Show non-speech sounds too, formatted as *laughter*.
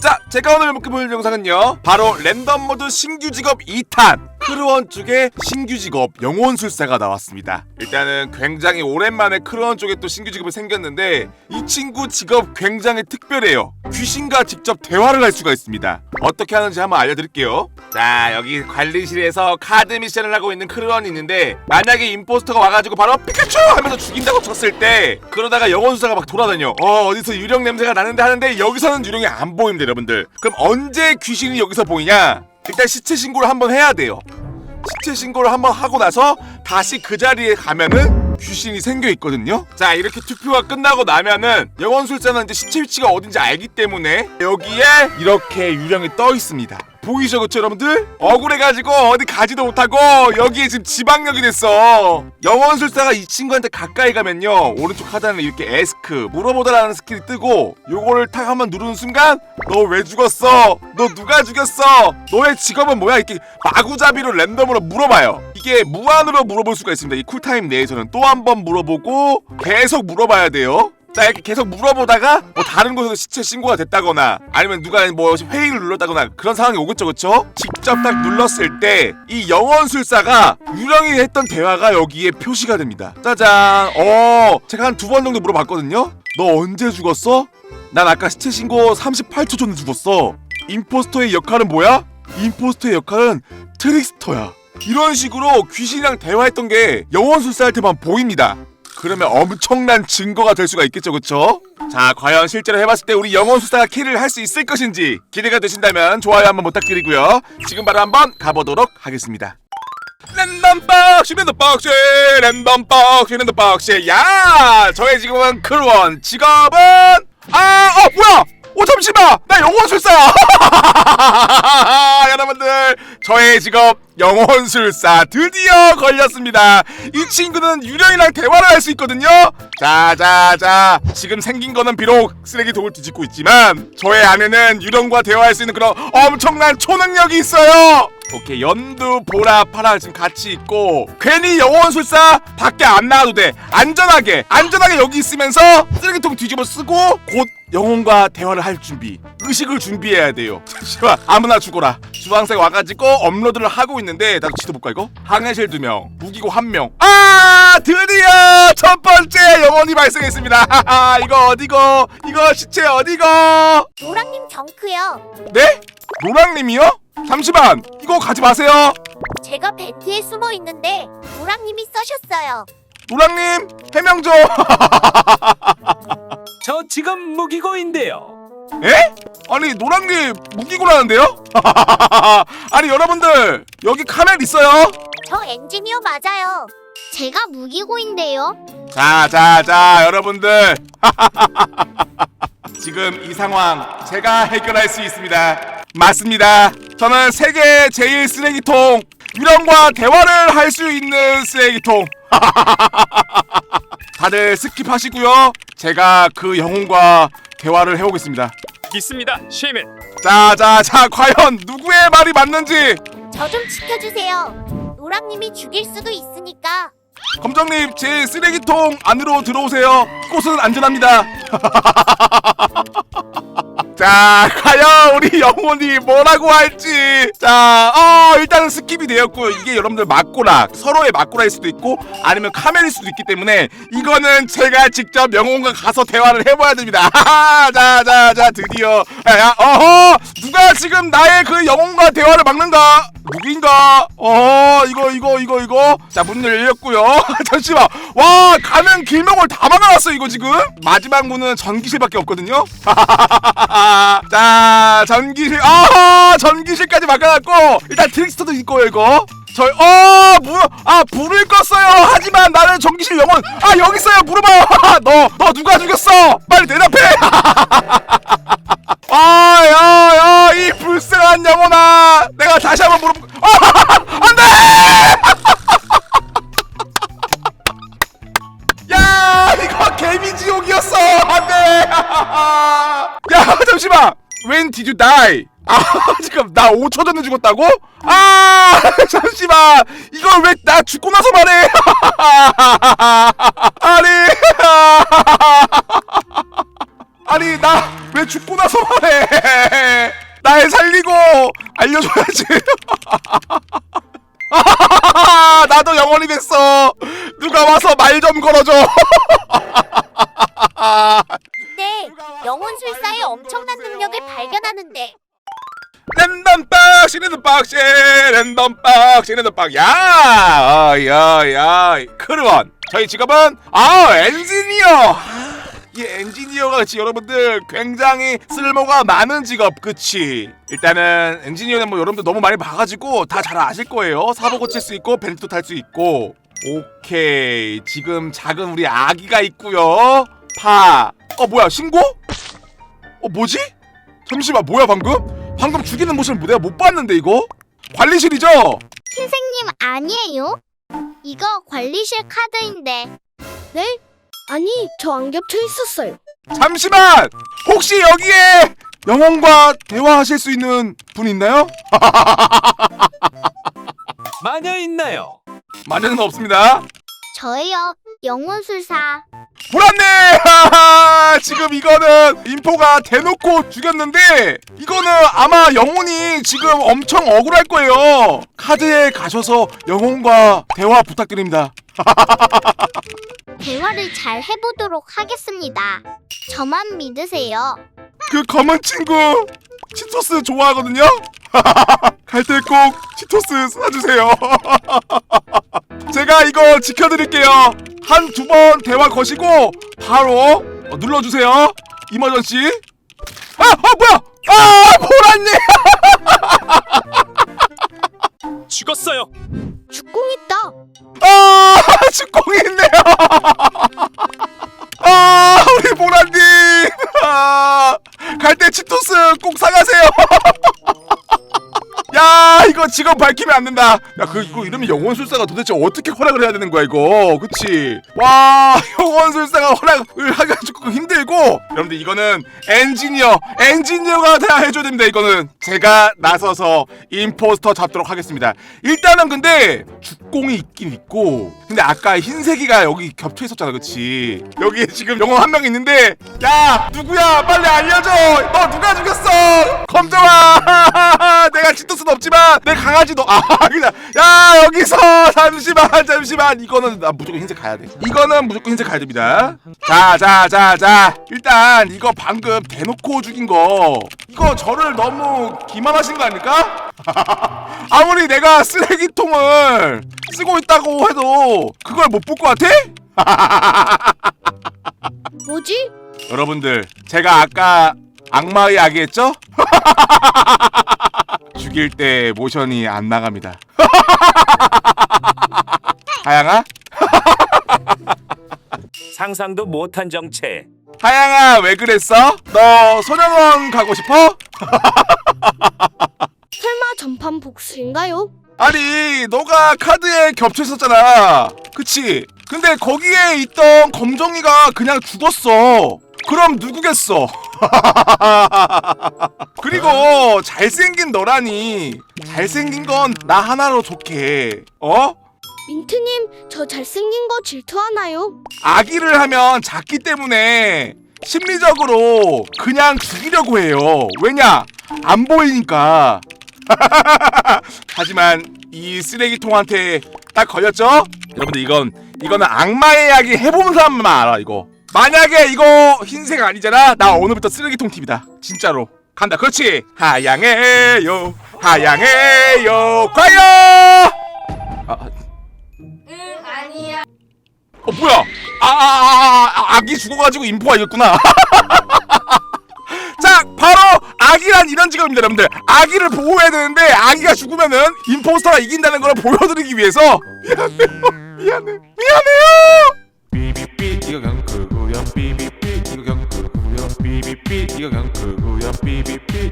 자, 제가 오늘 보여드릴 영상은요. 바로 랜덤 모드 신규 직업 2탄. 크루원 쪽에 신규 직업 영혼술사가 나왔습니다. 일단은 굉장히 오랜만에 크루원 쪽에 또 신규 직업이 생겼는데 이 친구 직업 굉장히 특별해요. 귀신과 직접 대화를 할 수가 있습니다. 어떻게 하는지 한번 알려드릴게요. 자, 여기 관리실에서 카드 미션을 하고 있는 크루원이 있는데 만약에 임포스터가 와가지고 바로 피카츄 하면서 죽인다고 쳤을 때 그러다가 영혼술사가 막 돌아다녀. 어, 어디서 유령 냄새가 나는데 하는데 여기서는 유령이 안 보입니다, 여러분들. 그럼 언제 귀신이 여기서 보이냐? 일단 시체 신고를 한번 해야 돼요. 시체 신고를 한번 하고 나서 다시 그 자리에 가면은 귀신이 생겨 있거든요. 자 이렇게 투표가 끝나고 나면은 영혼술자는 이제 시체 위치가 어딘지 알기 때문에 여기에 이렇게 유령이 떠 있습니다. 보이죠, 그쵸, 여러분들? 억울해가지고 어디 가지도 못하고 여기에 지금 지방력이 됐어. 영혼술사가 이 친구한테 가까이 가면요 오른쪽 하단에 이렇게 에스크 물어보다라는 스킬이 뜨고 요거를 탁 한번 누르는 순간 너 왜 죽었어? 너 누가 죽였어? 너의 직업은 뭐야? 이렇게 마구잡이로 랜덤으로 물어봐요. 이게 무한으로 물어볼 수가 있습니다. 이 쿨타임 내에서는 또 한 번 물어보고 계속 물어봐야 돼요. 자 이렇게 계속 물어보다가 뭐 다른 곳에서 시체 신고가 됐다거나 아니면 누가 뭐 회의를 눌렀다거나 그런 상황이 오겠죠 그쵸? 직접 딱 눌렀을 때 이 영혼술사가 유령이 했던 대화가 여기에 표시가 됩니다 짜잔 어 제가 한 두 번 정도 물어봤거든요 너 언제 죽었어? 난 아까 시체 신고 38초 전에 죽었어 임포스터의 역할은 뭐야? 임포스터의 역할은 트릭스터야 이런 식으로 귀신이랑 대화했던 게 영혼술사한테만 보입니다 그러면 엄청난 증거가 될 수가 있겠죠, 그쵸? 자, 과연 실제로 해봤을 때 우리 영혼 수사가 킬을 할수 있을 것인지 기대가 되신다면 좋아요 한번 부탁드리고요. 지금 바로 한번 가보도록 하겠습니다. 랜덤 박스 랜덤 박스 랜덤 박스 랜덤 박스 야 저의 직업은 크루원 직업은 아어 뭐야 오 잠시만! 나 영혼술사야! *laughs* 여러분들 저의 직업 영혼술사 드디어 걸렸습니다. 이 친구는 유령이랑 대화를 할 수 있거든요. 자자자. 지금 생긴 거는 비록 쓰레기통을 뒤집고 있지만 저의 안에는 유령과 대화할 수 있는 그런 엄청난 초능력이 있어요 오케이 연두 보라 파라 지금 같이 있고 괜히 영혼술사 밖에 안 나와도 돼 안전하게 안전하게 여기 있으면서 쓰레기통 뒤집어 쓰고 곧 영혼과 대화를 할 준비 의식을 준비해야 돼요 *laughs* 잠시만 아무나 죽어라 주황색 와가지고 업로드를 하고 있는데 나도 지도 볼까 이거? 항해실 두명 무기고 한명 아 드디어 첫 번째 영혼이 발생했습니다 하하 *laughs* 이거 어디고 이거 시체 어디고 노랑님 정크요. 네? 노랑님이요? 잠시만 이거 가지 마세요 제가 벤트에 숨어 있는데 노랑님이 써셨어요. 노랑님 해명 좀 *laughs* 저 지금 무기고인데요. 에? 아니 노랑님 무기고라는데요? *laughs* 아니 여러분들 여기 카멜 있어요? 저 엔지니어 맞아요. 제가 무기고인데요. 자자자 여러분들 *laughs* 지금 이 상황 제가 해결할 수 있습니다 맞습니다 저는 세계 제일 쓰레기통 유령과 대화를 할 수 있는 쓰레기통 *laughs* 다들 스킵하시고요 제가 그 영혼과 대화를 해보겠습니다 있습니다, 쉐맨. 자자자 과연 누구의 말이 맞는지 저 좀 지켜주세요. 노랑님이 죽일 수도 있으니까. 검정님 제 쓰레기통 안으로 들어오세요 꽃은 안전합니다 *laughs* 자 *laughs* 과연 우리 영혼이 뭐라고 할지. 자 어 일단은 스킵이 되었고요. 이게 여러분들 맞고락 서로의 맞고락일 수도 있고 아니면 카멜일 수도 있기 때문에 이거는 제가 직접 영혼과 가서 대화를 해봐야 됩니다. *laughs* 자 자 자 드디어. 야, 어허! 누가 지금 나의 그 영혼과 대화를 막는가 누구인가? 어 이거 이거 이거 이거? 자 문 열렸고요. *laughs* 잠시만. 와 가는 길목을 다 막아놨어 이거 지금? 마지막 문은 전기실밖에 없거든요 자 전기실 아 전기실까지 막아놨고 일단 트릭스터도 있고요 이거. 저희 어물아 불을 껐어요. 하지만 나는 전기실 영혼 아 여기 있어요. 물어봐. *laughs* 너너 누가 죽였어? 빨리 대답해 *laughs* you die? 아 *laughs* 지금 나 5초 전에 죽었다고? 아 *laughs* 잠시만 이걸 왜 나 죽고 나서 말해 *laughs* 아니 아니 나 왜 죽고 나서 말해 때리고 알려줘야지. 나도 영원히 됐어. 누가 와서 말 좀 걸어줘. 시리즈 박시 랜덤 박 시리즈 박야 야야 크루원. 저희 직업은 아 엔지니어. 이 엔지니어가 그치 여러분들 굉장히 쓸모가 많은 직업 그치? 일단은 엔지니어는 뭐 여러분들 너무 많이 봐가지고 다 잘 아실 거예요. 사고 고칠 수 있고 벤트도 탈 수 있고. 오케이. 지금 작은 우리 아기가 있고요. 파어 뭐야 신고? 어 뭐지? 잠시만 뭐야 방금? 방금 죽이는 모습을 내가 못 봤는데 이거? 관리실이죠? 흰색님 아니에요? 이거 관리실 카드인데 네? 아니, 저 안 겹쳐 있었어요. 잠시만! 혹시 여기에 영혼과 대화하실 수 있는 분 있나요? 마녀 있나요? 마녀는 없습니다 저예요 영혼술사 불안네! *laughs* 지금 이거는 인포가 대놓고 죽였는데 이거는 아마 영혼이 지금 엄청 억울할 거예요. 카드에 가셔서 영혼과 대화 부탁드립니다. *laughs* 대화를 잘 해보도록 하겠습니다. 저만 믿으세요. 그 검은 친구 치토스 좋아하거든요? *laughs* 갈 때 꼭 치토스 사주세요. 제가 이거 지켜드릴게요 한 두 번 대화 거시고 바로 어, 눌러주세요 이머전시 아! 어 뭐야! 아! 보라님! *laughs* 죽었어요. 죽공 있다. 아! *laughs* 축공이 있네요 직업 밝히면 안 된다. 야 그 이거 이름이 영혼술사가 도대체 어떻게 허락을 해야 되는 거야 이거? 그치? 와 *laughs* 영혼술사가 허락을 하기가 힘들고. 여러분들 이거는 엔지니어 엔지니어가 다 해줘야 됩니다 이거는. 제가 나서서 임포스터 잡도록 하겠습니다. 일단은 근데 죽공이 있긴 있고 근데 아까 흰색이가 여기 겹쳐 있었잖아 그치? 여기 지금 영혼 한 명 있는데 야 누구야? 빨리 알려줘! 너 누가 죽였어? 검정아! *laughs* 내가 치토스는 없지만 내 강 아지도 아 *laughs* 그냥 야 여기서 잠시만 잠시만 이거는 나 무조건 흰색 가야 돼 이거는 무조건 흰색 가야 됩니다 자자 자 자 일단 이거 방금 대놓고 죽인 거 이거 저를 너무 기만하신 거 아닐까? *laughs* 아무리 내가 쓰레기통을 쓰고 있다고 해도 그걸 못 볼 것 같아? *laughs* 뭐지? 여러분들 제가 아까 악마의 아기 했죠? 죽일 때 모션이 안 나갑니다 *laughs* 하양아? *laughs* 상상도 못한 정체. 하양아 왜 그랬어? 너 소년원 가고 싶어? *laughs* 설마 전판 복수인가요? 아니 너가 카드에 겹쳐 있었잖아 그치? 근데 거기에 있던 검정이가 그냥 죽었어 그럼 누구겠어? *laughs* 그리고 잘생긴 너라니 잘생긴 건 나 하나로 좋게 어? 민트님, 저 잘생긴 거 질투하나요? 아기를 하면 작기 때문에 심리적으로 그냥 죽이려고 해요. 왜냐? 안 보이니까. *laughs* 하지만 이 쓰레기통한테 딱 걸렸죠? 여러분들 이건 이거는 악마의 이야기 해본 사람만 알아 이거. 만약에 이거 흰색 아니잖아? 나 오늘부터 쓰레기통 팁이다. 진짜로. 간다. 그렇지. 하양해요. 하양해요. 과연. 아, 어 뭐야? 아, 아, 아, 아 아 기 죽어가지고 인포가 이겼구나. *laughs* 자, 바로 아기란 이런 직업입니다, 여러분들. 아기를 보호해야 되는데 아기가 죽으면은 임포스터가 이긴다는 걸 보여드리기 위해서 *laughs* 미안해요, 미안해, 미안해요. 이거 크고요. 삐삐삐 이거 크고요. 삐삐삐 이거 크고요. 삐삐삐